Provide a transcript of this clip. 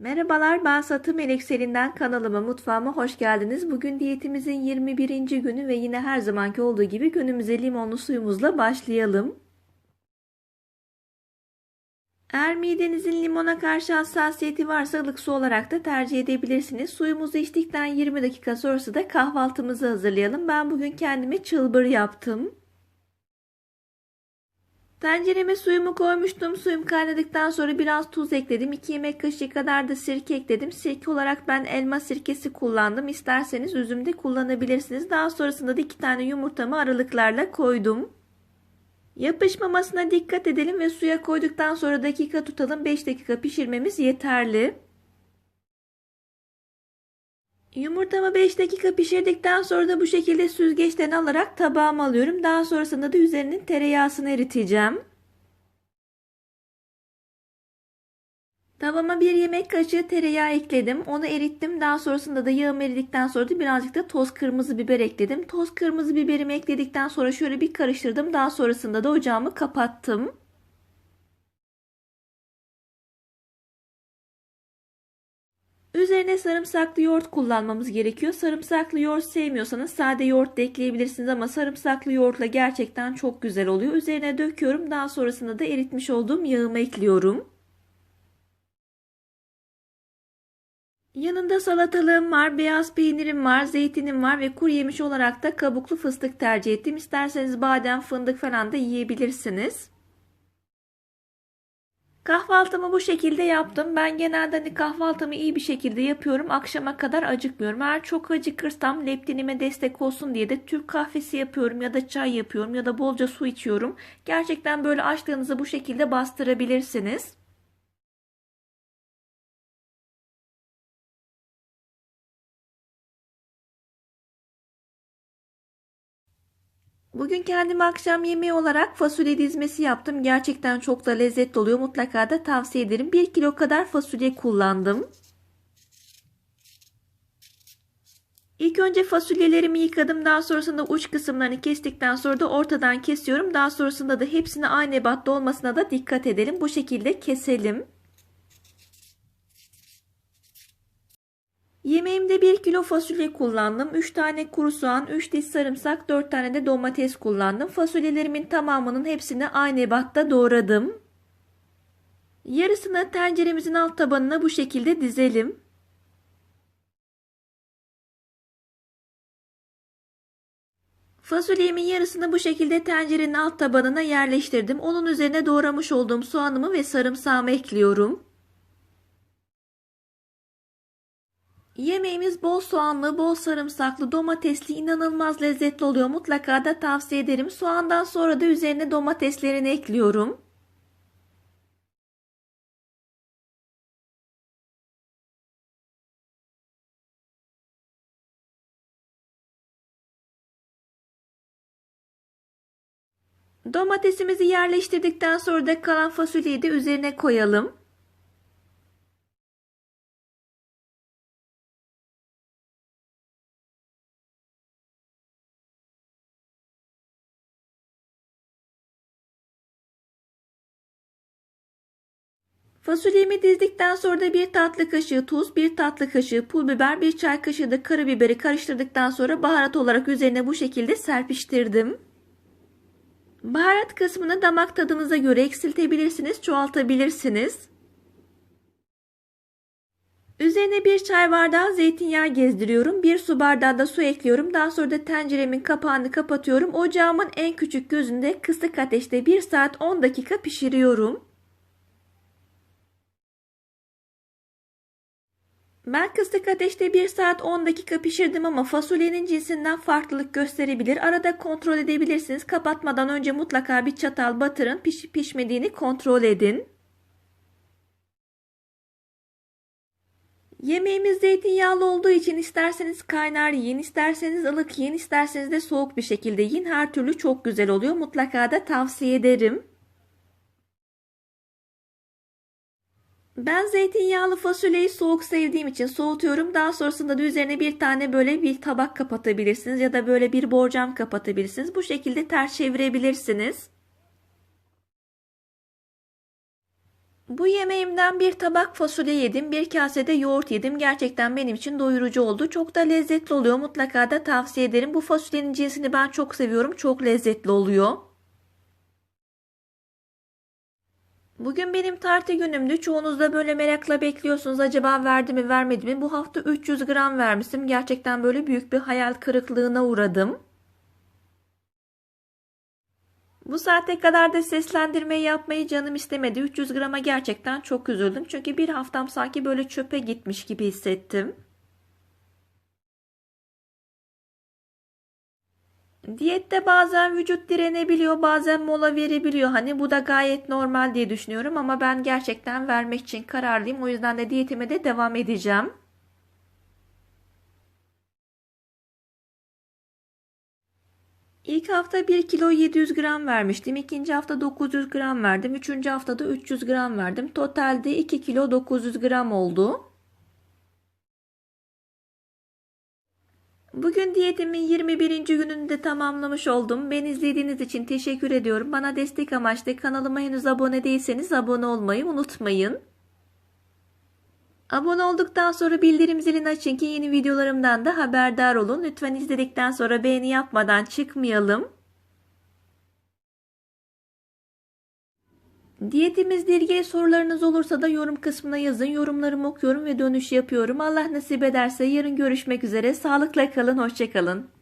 Merhabalar ben Satı Melekselinden kanalıma mutfağıma hoş geldiniz. Bugün diyetimizin 21. günü ve yine her zamanki olduğu gibi günümüze limonlu suyumuzla başlayalım. Eğer midenizin limona karşı hassasiyeti varsa ılık su olarak da tercih edebilirsiniz. Suyumuzu içtikten 20 dakika sonrası da kahvaltımızı hazırlayalım. Ben bugün kendime çılbır yaptım. Tencereme suyumu koymuştum. Suyum kaynadıktan sonra biraz tuz ekledim. 2 yemek kaşığı kadar da sirke ekledim. Sirke olarak ben elma sirkesi kullandım. İsterseniz üzüm de kullanabilirsiniz. Daha sonrasında da 2 tane yumurtamı aralıklarla koydum. Yapışmamasına dikkat edelim ve suya koyduktan sonra dakika tutalım. 5 dakika pişirmemiz yeterli. Yumurtamı 5 dakika pişirdikten sonra da bu şekilde süzgeçten alarak tabağıma alıyorum. Daha sonrasında da üzerinin tereyağısını eriteceğim. Tavama bir yemek kaşığı tereyağı ekledim. Onu erittim. Daha sonrasında da yağım eridikten sonra da birazcık da toz kırmızı biber ekledim. Toz kırmızı biberimi ekledikten sonra şöyle bir karıştırdım. Daha sonrasında da ocağımı kapattım. Üzerine sarımsaklı yoğurt kullanmamız gerekiyor. Sarımsaklı yoğurt sevmiyorsanız sade yoğurt da ekleyebilirsiniz ama sarımsaklı yoğurtla gerçekten çok güzel oluyor. Üzerine döküyorum. Daha sonrasında da eritmiş olduğum yağımı ekliyorum. Yanında salatalığım var, beyaz peynirim var, zeytinim var ve kuru yemiş olarak da kabuklu fıstık tercih ettim. İsterseniz badem, fındık falan da yiyebilirsiniz. Kahvaltımı bu şekilde yaptım. Ben genelde hani kahvaltımı iyi bir şekilde yapıyorum. Akşama kadar acıkmıyorum. Eğer çok acıkırsam leptinime destek olsun diye de Türk kahvesi yapıyorum ya da çay yapıyorum ya da bolca su içiyorum. Gerçekten böyle açlığınızı bu şekilde bastırabilirsiniz. Bugün kendime akşam yemeği olarak fasulye dizmesi yaptım. Gerçekten çok da lezzetli oluyor. Mutlaka da tavsiye ederim. 1 kilo kadar fasulye kullandım. İlk önce fasulyelerimi yıkadım. Daha sonrasında uç kısımlarını kestikten sonra da ortadan kesiyorum. Daha sonrasında da hepsini aynı ebatta olmasına da dikkat edelim. Bu şekilde keselim. Yemeğimde 1 kilo fasulye kullandım. 3 tane kuru soğan, 3 diş sarımsak, 4 tane de domates kullandım. Fasulyelerimin tamamının hepsini aynı ebatta doğradım. Yarısını tenceremizin alt tabanına bu şekilde dizelim. Fasulyemin yarısını bu şekilde tencerenin alt tabanına yerleştirdim. Onun üzerine doğramış olduğum soğanımı ve sarımsağımı ekliyorum. Yemeğimiz bol soğanlı, bol sarımsaklı, domatesli inanılmaz lezzetli oluyor. Mutlaka da tavsiye ederim. Soğandan sonra da üzerine domateslerini ekliyorum. Domatesimizi yerleştirdikten sonra da kalan fasulyeyi de üzerine koyalım. Fasulyemi dizdikten sonra da bir tatlı kaşığı tuz, bir tatlı kaşığı pul biber, bir çay kaşığı da karabiberi karıştırdıktan sonra baharat olarak üzerine bu şekilde serpiştirdim. Baharat kısmını damak tadınıza göre eksiltebilirsiniz, çoğaltabilirsiniz. Üzerine bir çay bardağı zeytinyağı gezdiriyorum. Bir su bardağı da su ekliyorum. Daha sonra da tenceremin kapağını kapatıyorum. Ocağımın en küçük gözünde kısık ateşte 1 saat 10 dakika pişiriyorum. Ben kısık ateşte 1 saat 10 dakika pişirdim ama fasulyenin cinsinden farklılık gösterebilir. Arada kontrol edebilirsiniz. Kapatmadan önce mutlaka bir çatal batırın. Pişip pişmediğini kontrol edin. Yemeğimiz zeytinyağlı olduğu için isterseniz kaynar yiyin, isterseniz ılık yiyin, isterseniz de soğuk bir şekilde yiyin. Her türlü çok güzel oluyor. Mutlaka da tavsiye ederim. Ben zeytinyağlı fasulyeyi soğuk sevdiğim için soğutuyorum. Daha sonrasında da üzerine bir tane böyle bir tabak kapatabilirsiniz ya da böyle bir borcam kapatabilirsiniz. Bu şekilde ters çevirebilirsiniz. Bu yemeğimden bir tabak fasulye yedim, bir kasede yoğurt yedim. Gerçekten benim için doyurucu oldu. Çok da lezzetli oluyor. Mutlaka da tavsiye ederim. Bu fasulyenin cinsini ben çok seviyorum. Çok lezzetli oluyor. Bugün benim tartı günümdü. Çoğunuz da böyle merakla bekliyorsunuz. Acaba verdi mi vermedi mi? Bu hafta 300 gram vermiştim. Gerçekten böyle büyük bir hayal kırıklığına uğradım. Bu saate kadar da seslendirmeyi yapmayı canım istemedi. 300 grama gerçekten çok üzüldüm. Çünkü bir haftam sanki böyle çöpe gitmiş gibi hissettim. Diyette bazen vücut direnebiliyor, bazen mola verebiliyor. Hani bu da gayet normal diye düşünüyorum ama ben gerçekten vermek için kararlıyım. O yüzden de diyetime de devam edeceğim. İlk hafta 1 kilo 700 gram vermiştim. İkinci hafta 900 gram verdim. Üçüncü haftada 300 gram verdim. Totalde 2 kilo 900 gram oldu. Bugün diyetimin 21. gününü de tamamlamış oldum. Beni izlediğiniz için teşekkür ediyorum. Bana destek amaçlı kanalıma henüz abone değilseniz abone olmayı unutmayın. Abone olduktan sonra bildirim zilini açın ki yeni videolarımdan da haberdar olun. Lütfen izledikten sonra beğeni yapmadan çıkmayalım. Diyetimizle ilgili sorularınız olursa da yorum kısmına yazın. Yorumlarımı okuyorum ve dönüş yapıyorum. Allah nasip ederse yarın görüşmek üzere. Sağlıkla kalın, hoşçakalın.